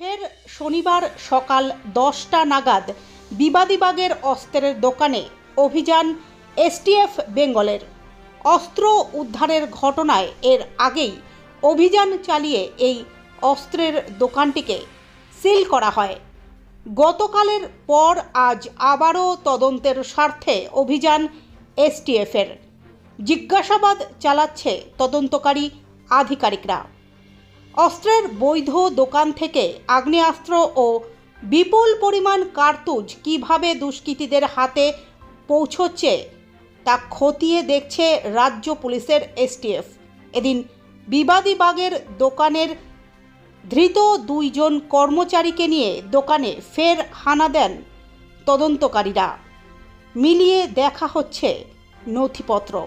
ফের শনিবার সকাল দশটা নাগাদ বিবাদীবাগের অস্ত্রের দোকানে অভিযান এসটিএফ বেঙ্গলের। অস্ত্র উদ্ধারের ঘটনায় এর আগেই অভিযান চালিয়ে এই অস্ত্রের দোকানটিকে সিল করা হয়। গতকালের পর আজ আবারও তদন্তের স্বার্থে অভিযান এসটিএফের। জিজ্ঞাসাবাদ চালাচ্ছে তদন্তকারী আধিকারিকরা। অস্ত্রের বৈধ দোকান থেকে আগ্নেয়াস্ত্র ও বিপুল পরিমাণ কার্তুজ কীভাবে দুষ্কৃতীদের হাতে পৌঁছচ্ছে তা খতিয়ে দেখছে রাজ্য পুলিশের এসটিএফ। এদিন বিবাদী বাগের দোকানের ধৃত দুইজন কর্মচারীকে নিয়ে দোকানে ফের হানা দেন তদন্তকারীরা। মিলিয়ে দেখা হচ্ছে নথিপত্র।